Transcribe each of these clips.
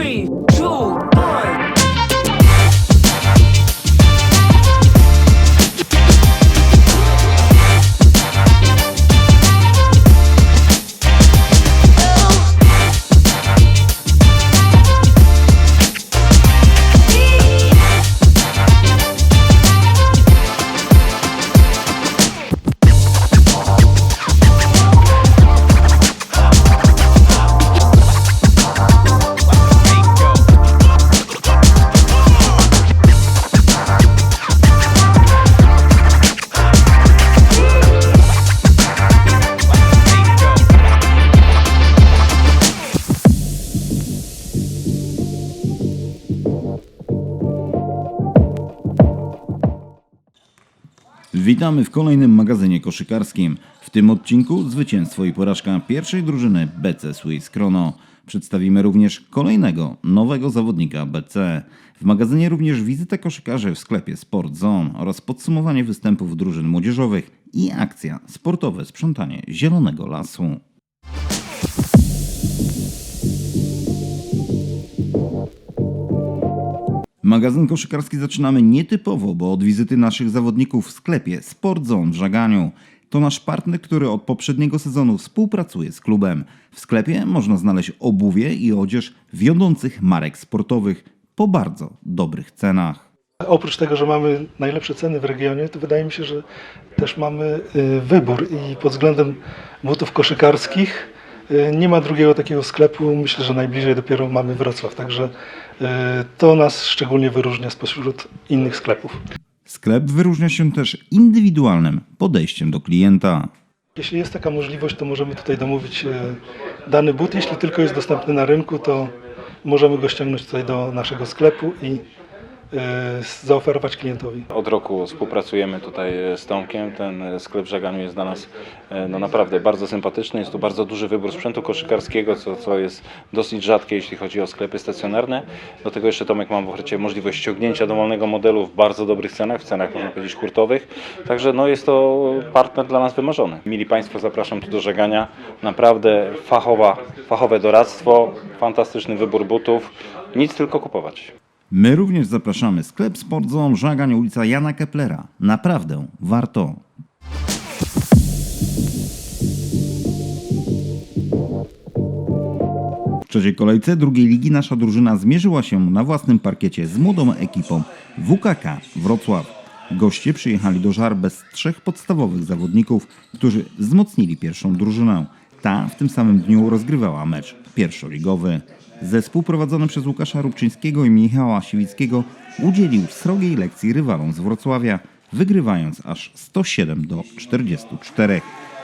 Three, two, one. Witamy w kolejnym magazynie koszykarskim. W tym odcinku zwycięstwo i porażka pierwszej drużyny BC Swiss Krono. Przedstawimy również kolejnego, nowego zawodnika BC. W magazynie również wizytę koszykarzy w sklepie Sport Zone oraz podsumowanie występów drużyn młodzieżowych i akcja sportowe sprzątanie Zielonego Lasu. Magazyn koszykarski zaczynamy nietypowo, bo od wizyty naszych zawodników w sklepie Sport w Żaganiu. To nasz partner, który od poprzedniego sezonu współpracuje z klubem. W sklepie można znaleźć obuwie i odzież wiodących marek sportowych po bardzo dobrych cenach. Oprócz tego, że mamy najlepsze ceny w regionie, to wydaje mi się, że też mamy y, wybór i pod względem butów koszykarskich y, nie ma drugiego takiego sklepu. Myślę, że najbliżej dopiero mamy Wrocław, także to nas szczególnie wyróżnia spośród innych sklepów. Sklep wyróżnia się też indywidualnym podejściem do klienta. Jeśli jest taka możliwość, to możemy tutaj domówić y, dany but. Jeśli tylko jest dostępny na rynku, to możemy go ściągnąć tutaj do naszego sklepu i zaoferować klientowi. Od roku współpracujemy tutaj z Tomkiem. Ten sklep w jest dla nas e, no naprawdę bardzo sympatyczny. Jest tu bardzo duży wybór sprzętu koszykarskiego, co, co jest dosyć rzadkie, jeśli chodzi o sklepy stacjonarne. Do tego jeszcze Tomek ma w ofercie możliwość ściągnięcia dowolnego modelu w bardzo dobrych cenach, w cenach można powiedzieć hurtowych. Także no, jest to partner dla nas wymarzony. Mili Państwo, zapraszam tu do Żegania. Naprawdę fachowa, fachowe doradztwo, fantastyczny wybór butów. Nic tylko kupować. My również zapraszamy sklep Sport Zone Żagań, ulica Jana Keplera. Naprawdę warto. W trzeciej kolejce drugiej ligi nasza drużyna zmierzyła się na własnym parkiecie z młodą ekipą WKK Wrocław. Goście przyjechali do Żar bez trzech podstawowych zawodników, którzy wzmocnili pierwszą drużynę. Ta w tym samym dniu rozgrywała mecz pierwszoligowy. Zespół prowadzony przez Łukasza Rubczyńskiego i Michała Siwickiego udzielił srogiej lekcji rywalom z Wrocławia, wygrywając aż 107 do 44.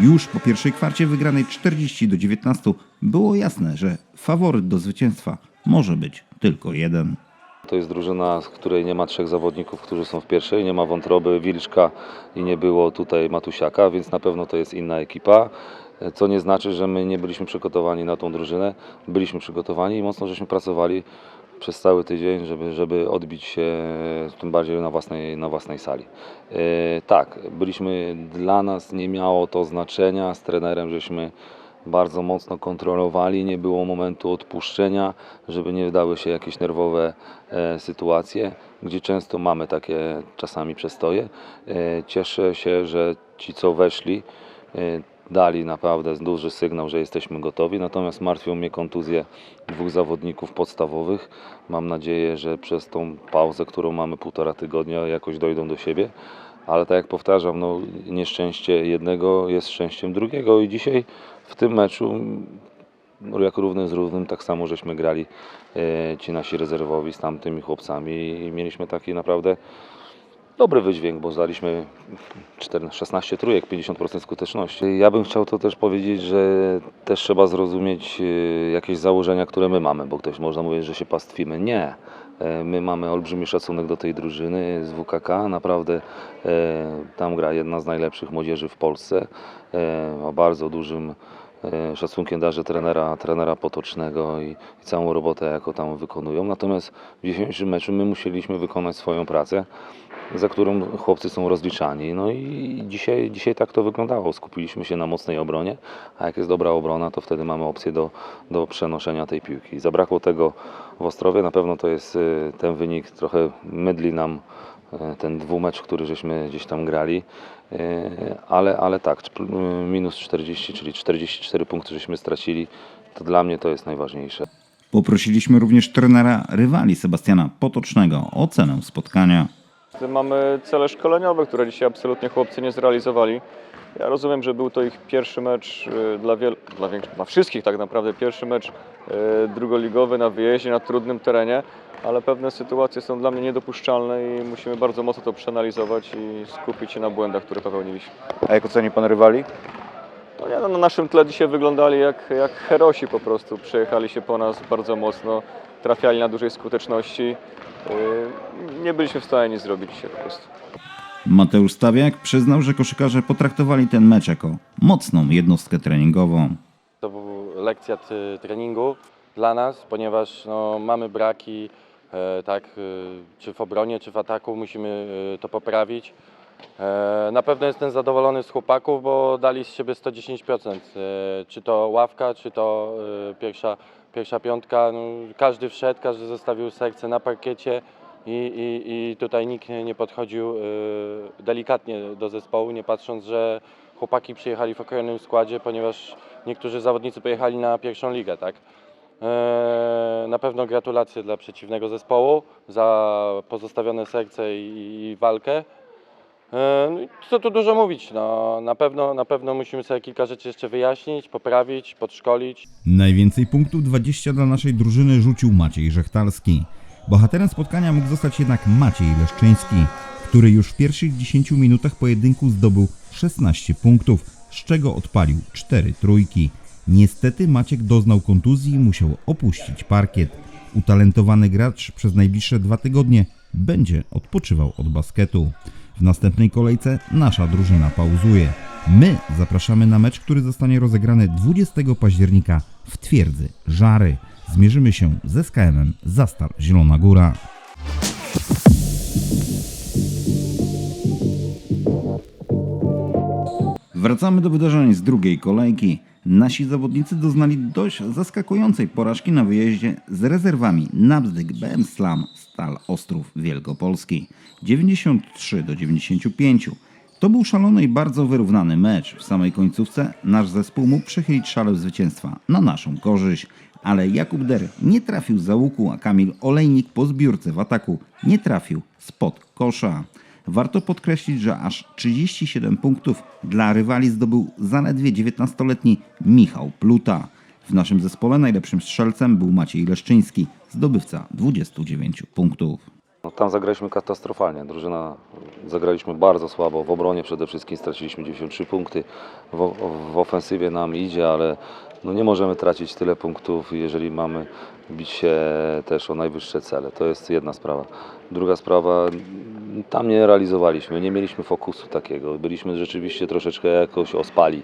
Już po pierwszej kwarcie wygranej 40 do 19 było jasne, że faworyt do zwycięstwa może być tylko jeden. To jest drużyna, z której nie ma trzech zawodników, którzy są w pierwszej. Nie ma Wątroby, Wilczka i nie było tutaj Matusiaka, więc na pewno to jest inna ekipa. Co nie znaczy, że my nie byliśmy przygotowani na tą drużynę. Byliśmy przygotowani i mocno żeśmy pracowali przez cały tydzień, żeby, żeby odbić się tym bardziej na własnej, na własnej sali. E, tak, byliśmy, dla nas nie miało to znaczenia, z trenerem żeśmy bardzo mocno kontrolowali, nie było momentu odpuszczenia, żeby nie wydały się jakieś nerwowe e, sytuacje, gdzie często mamy takie czasami przestoje. E, cieszę się, że ci co weszli e, dali naprawdę duży sygnał, że jesteśmy gotowi, natomiast martwią mnie kontuzje dwóch zawodników podstawowych. Mam nadzieję, że przez tą pauzę, którą mamy półtora tygodnia, jakoś dojdą do siebie. Ale tak jak powtarzam, no, nieszczęście jednego jest szczęściem drugiego i dzisiaj w tym meczu no, jak równy z równym, tak samo żeśmy grali e, ci nasi rezerwowi z tamtymi chłopcami i mieliśmy taki naprawdę dobry wydźwięk, bo zdaliśmy 14, 16 trójek, 50% skuteczności. Ja bym chciał to też powiedzieć, że też trzeba zrozumieć e, jakieś założenia, które my mamy, bo ktoś można mówić, że się pastwimy. Nie. E, My mamy olbrzymi szacunek do tej drużyny z WKK. Naprawdę e, tam gra jedna z najlepszych młodzieży w Polsce. E, o bardzo dużym szacunkiem darzę trenera, trenera Potocznego i, i całą robotę, jaką tam wykonują. Natomiast w dzisiejszym meczu my musieliśmy wykonać swoją pracę za którą chłopcy są rozliczani. No i dzisiaj, dzisiaj tak to wyglądało. Skupiliśmy się na mocnej obronie, a jak jest dobra obrona, to wtedy mamy opcję do, do przenoszenia tej piłki. Zabrakło tego w Ostrowie, na pewno to jest y, ten wynik, trochę mydli nam y, ten dwumecz, który żeśmy gdzieś tam grali, y, ale, ale tak, minus 40, czyli 44 punkty żeśmy stracili, to dla mnie to jest najważniejsze. Poprosiliśmy również trenera rywali Sebastiana Potocznego o ocenę spotkania. Mamy cele szkoleniowe, które dzisiaj absolutnie chłopcy nie zrealizowali. Ja rozumiem, że był to ich pierwszy mecz y, dla, wiel- dla, większo- dla wszystkich tak naprawdę, pierwszy mecz y, drugoligowy na wyjeździe, na trudnym terenie, ale pewne sytuacje są dla mnie niedopuszczalne i musimy bardzo mocno to przeanalizować i skupić się na błędach, które popełniliśmy. A jak oceni pan rywali? No nie, no, na naszym tle dzisiaj wyglądali jak, jak herosi po prostu. Przejechali się po nas bardzo mocno, trafiali na dużej skuteczności. Y, Nie byliśmy w stanie nic zrobić dzisiaj po prostu. Mateusz Stawiak przyznał, że koszykarze potraktowali ten mecz jako mocną jednostkę treningową. To była lekcja treningu dla nas, ponieważ no, mamy braki, e, tak, e, czy w obronie, czy w ataku, musimy e, to poprawić. E, na pewno jestem zadowolony z chłopaków, bo dali z siebie 110%. E, czy to ławka, czy to e, pierwsza, pierwsza piątka. No, każdy wszedł, każdy zostawił serce na parkiecie i, i, i tutaj nikt nie nie podchodził e, delikatnie do zespołu, nie patrząc, że chłopaki przyjechali w okrojonym składzie, ponieważ niektórzy zawodnicy pojechali na pierwszą ligę, tak? Eee, Na pewno gratulacje dla przeciwnego zespołu za pozostawione serce i, i walkę. Eee, no Co tu dużo mówić, no, na, pewno, na pewno musimy sobie kilka rzeczy jeszcze wyjaśnić, poprawić, podszkolić. Najwięcej punktów 20 dla naszej drużyny rzucił Maciej Żechtalski. Bohaterem spotkania mógł zostać jednak Maciej Leszczyński, który już w pierwszych 10 minutach pojedynku zdobył 16 punktów, z czego odpalił 4 trójki. Niestety Maciek doznał kontuzji i musiał opuścić parkiet. Utalentowany gracz przez najbliższe dwa tygodnie będzie odpoczywał od basketu. W następnej kolejce nasza drużyna pauzuje. My zapraszamy na mecz, który zostanie rozegrany 20 października w Twierdzy Żary. Zmierzymy się ze SKM-em Zastar Zielona Góra. Wracamy do wydarzeń z drugiej kolejki. Nasi zawodnicy doznali dość zaskakującej porażki na wyjeździe z rezerwami Nabzdyk, BM Slam, Stal Ostrów Wielkopolski 93 do 95. To był szalony i bardzo wyrównany mecz. W samej końcówce nasz zespół mógł przechylić szalę zwycięstwa na naszą korzyść, ale Jakub Der nie trafił za łuku, a Kamil Olejnik po zbiórce w ataku nie trafił spod kosza. Warto podkreślić, że aż 37 punktów dla rywali zdobył zaledwie 19-letni Michał Pluta. W naszym zespole najlepszym strzelcem był Maciej Leszczyński, zdobywca 29 punktów. No, tam zagraliśmy katastrofalnie. Drużyna zagraliśmy bardzo słabo. W obronie przede wszystkim straciliśmy 93 punkty. W, w ofensywie nam idzie, ale no nie możemy tracić tyle punktów, jeżeli mamy bić się też o najwyższe cele. To jest jedna sprawa. Druga sprawa, tam nie realizowaliśmy, nie mieliśmy fokusu takiego. Byliśmy rzeczywiście troszeczkę jakoś ospali.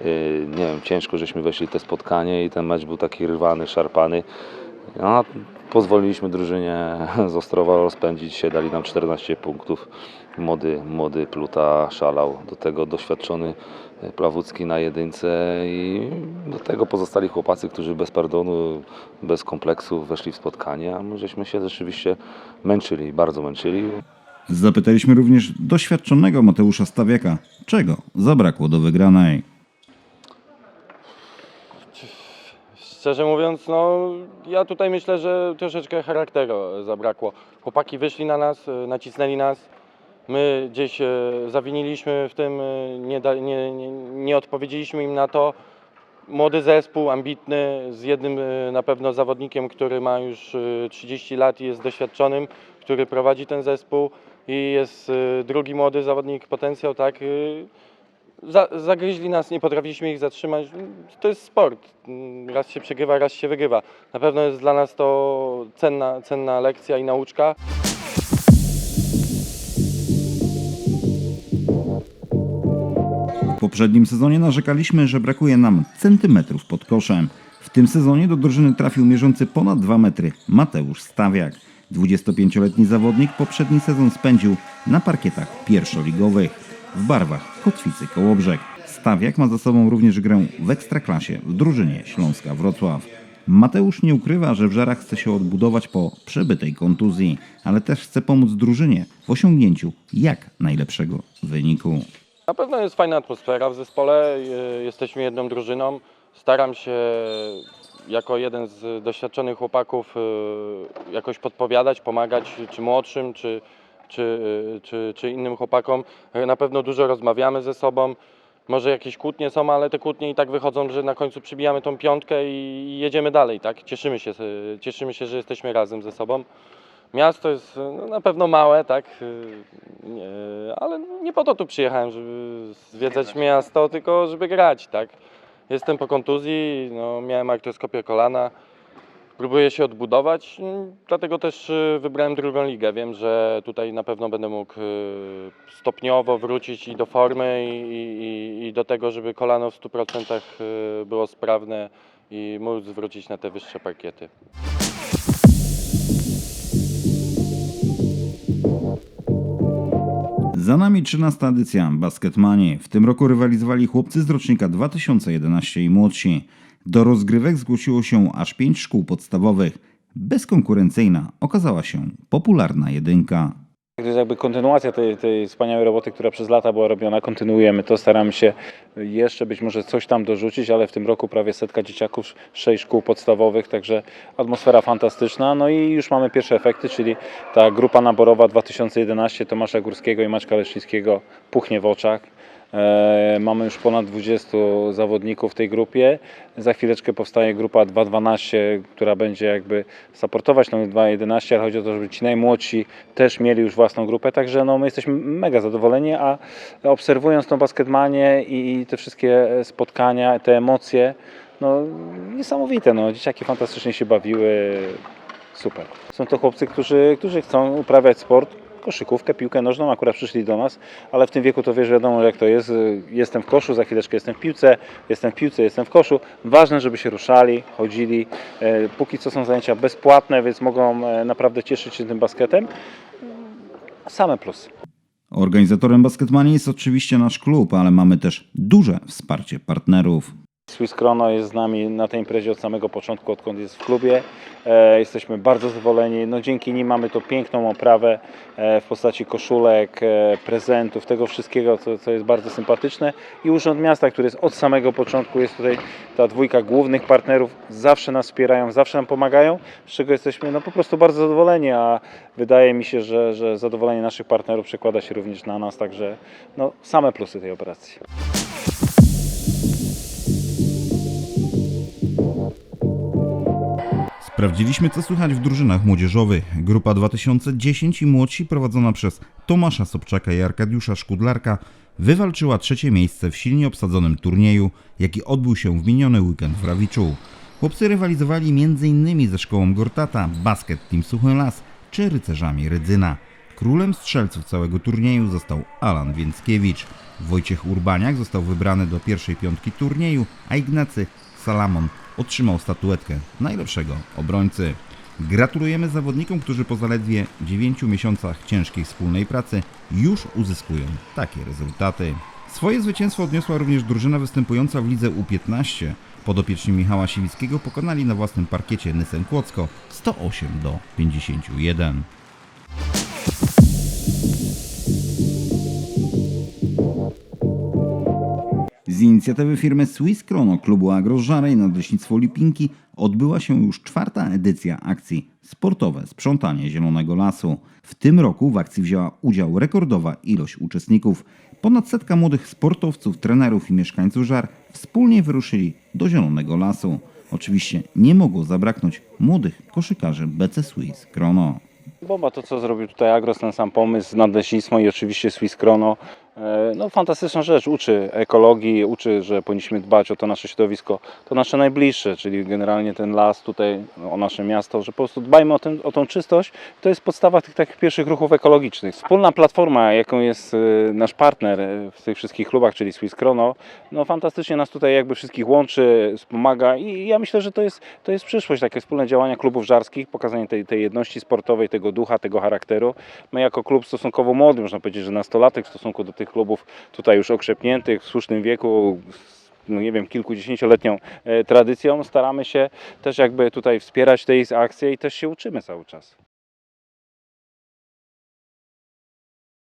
Yy, Nie wiem, ciężko żeśmy weszli te spotkanie i ten mecz był taki rwany, szarpany. A pozwoliliśmy drużynie z Ostrowa rozpędzić się, dali nam 14 punktów. Młody, młody Pluta szalał, do tego doświadczony Plawucki na jedynce i do tego pozostali chłopacy, którzy bez pardonu, bez kompleksów weszli w spotkanie, a my żeśmy się rzeczywiście męczyli, bardzo męczyli. Zapytaliśmy również doświadczonego Mateusza Stawiaka, czego zabrakło do wygranej. Szczerze mówiąc, no ja tutaj myślę, że troszeczkę charakteru zabrakło. Chłopaki wyszli na nas, nacisnęli nas. My gdzieś e, zawiniliśmy w tym, e, nie, da, nie, nie, nie odpowiedzieliśmy im na to. Młody zespół, ambitny, z jednym e, na pewno zawodnikiem, który ma już e, 30 lat i jest doświadczonym, który prowadzi ten zespół i jest drugi młody zawodnik, potencjał, tak. za, zagryźli nas, nie potrafiliśmy ich zatrzymać. To jest sport. Raz się przegrywa, raz się wygrywa. Na pewno jest dla nas to cenna, cenna lekcja i nauczka. Poprzednim sezonie narzekaliśmy, że brakuje nam centymetrów pod koszem. W tym sezonie do drużyny trafił mierzący ponad 2 metry Mateusz Stawiak. 25-letni zawodnik poprzedni sezon spędził na parkietach pierwszoligowych w barwach Kotwicy Kołobrzeg. Stawiak ma za sobą również grę w Ekstraklasie w drużynie Śląska Wrocław. Mateusz nie ukrywa, że w Żarach chce się odbudować po przebytej kontuzji, ale też chce pomóc drużynie w osiągnięciu jak najlepszego wyniku. Na pewno jest fajna atmosfera w zespole. y, Jesteśmy jedną drużyną. Staram się jako jeden z doświadczonych chłopaków y, jakoś podpowiadać, pomagać czy młodszym, czy, czy, y, czy, czy innym chłopakom. Na pewno dużo rozmawiamy ze sobą. Może jakieś kłótnie są, ale te kłótnie i tak wychodzą, że na końcu przybijamy tą piątkę i jedziemy dalej, tak? Cieszymy się, cieszymy się, że jesteśmy razem ze sobą. Miasto jest no, na pewno małe, tak, y, nie, ale nie po to tu przyjechałem, żeby zwiedzać miasto, tylko żeby grać, tak. Jestem po kontuzji, no, miałem artroskopię kolana, próbuję się odbudować, mm, dlatego też y, wybrałem drugą ligę. Wiem, że tutaj na pewno będę mógł stopniowo wrócić i do formy i, i, i do tego, żeby kolano w 100% y, było sprawne i móc wrócić na te wyższe parkiety. Za nami 13 edycja Basketmanii. W tym roku rywalizowali chłopcy z rocznika 2011 i młodsi. Do rozgrywek zgłosiło się aż 5 szkół podstawowych. Bezkonkurencyjna okazała się popularna jedynka. To jest jakby kontynuacja tej, tej wspaniałej roboty, która przez lata była robiona. Kontynuujemy to, staramy się jeszcze być może coś tam dorzucić, ale w tym roku prawie setka dzieciaków, sześć szkół podstawowych, także atmosfera fantastyczna. No i już mamy pierwsze efekty, czyli ta grupa naborowa 2011 Tomasza Górskiego i Maćka Leszczyńskiego puchnie w oczach. E, Mamy już ponad 20 zawodników w tej grupie. Za chwileczkę powstaje grupa 2.12, która będzie jakby supportować tą 2.11, ale chodzi o to, żeby ci najmłodsi też mieli już własną grupę. Także no, my jesteśmy mega zadowoleni, a obserwując tą basketmanię i te wszystkie spotkania, te emocje, no niesamowite. No. Dzieciaki fantastycznie się bawiły. Super. Są to chłopcy, którzy, którzy chcą uprawiać sport, koszykówkę, piłkę nożną, akurat przyszli do nas, ale w tym wieku to wiesz, wiadomo jak to jest. Jestem w koszu, za chwileczkę jestem w piłce, jestem w piłce, jestem w koszu. Ważne, żeby się ruszali, chodzili. E, Póki co są zajęcia bezpłatne, więc mogą e, naprawdę cieszyć się tym basketem. Same plusy. Organizatorem Basketmanii jest oczywiście nasz klub, ale mamy też duże wsparcie partnerów. Swiss Chrono jest z nami na tej imprezie od samego początku, odkąd jest w klubie. E, jesteśmy bardzo zadowoleni. No, dzięki nim mamy tą piękną oprawę e, w postaci koszulek, e, prezentów, tego wszystkiego, co, co jest bardzo sympatyczne. I Urząd Miasta, który jest od samego początku, jest tutaj ta dwójka głównych partnerów, zawsze nas wspierają, zawsze nam pomagają, z czego jesteśmy no, po prostu bardzo zadowoleni, a wydaje mi się, że, że zadowolenie naszych partnerów przekłada się również na nas, także no, same plusy tej operacji. Sprawdziliśmy, co słychać w drużynach młodzieżowych. Grupa 2010 i młodsi, prowadzona przez Tomasza Sobczaka i Arkadiusza Szkudlarka, wywalczyła trzecie miejsce w silnie obsadzonym turnieju, jaki odbył się w miniony weekend w Rawiczu. Chłopcy rywalizowali m.in. ze szkołą Gortata, Basket Team Suchy Las czy rycerzami Rydzyna. Królem strzelców całego turnieju został Alan Więckiewicz. Wojciech Urbaniak został wybrany do pierwszej piątki turnieju, a Ignacy Salamon otrzymał statuetkę najlepszego obrońcy. Gratulujemy zawodnikom, którzy po zaledwie 9 miesiącach ciężkiej wspólnej pracy już uzyskują takie rezultaty. Swoje zwycięstwo odniosła również drużyna występująca w lidze U15. Podopieczni Michała Siwickiego pokonali na własnym parkiecie Nysem Kłodzko 108 do 51. Z inicjatywy firmy Swiss Chrono Klubu Agrożary i Nadleśnictwo Lipinki odbyła się już czwarta edycja akcji Sportowe Sprzątanie Zielonego Lasu. W tym roku w akcji wzięła udział rekordowa ilość uczestników. Ponad setka młodych sportowców, trenerów i mieszkańców Żar wspólnie wyruszyli do Zielonego Lasu. Oczywiście nie mogło zabraknąć młodych koszykarzy BC Swiss Chrono. Bomba to, co zrobił tutaj Agros, ten sam pomysł, nadleśnictwo i oczywiście Swiss Chrono. E, No, fantastyczna rzecz, uczy ekologii, uczy, że powinniśmy dbać o to nasze środowisko, to nasze najbliższe, czyli generalnie ten las tutaj, no, o nasze miasto, że po prostu dbajmy o, ten, o tą czystość. To jest podstawa tych takich pierwszych ruchów ekologicznych. Wspólna platforma, jaką jest e, nasz partner e, w tych wszystkich klubach, czyli Swiss Chrono, no fantastycznie nas tutaj jakby wszystkich łączy, wspomaga i ja myślę, że to jest, to jest przyszłość, takie wspólne działania klubów żarskich, pokazanie tej, tej jedności sportowej, tego ducha, tego charakteru. My jako klub stosunkowo młody, można powiedzieć, że nastolatek w stosunku do tych klubów tutaj już okrzepniętych, w słusznym wieku, no nie wiem, kilkudziesięcioletnią e, tradycją, staramy się też jakby tutaj wspierać te ich akcje i też się uczymy cały czas.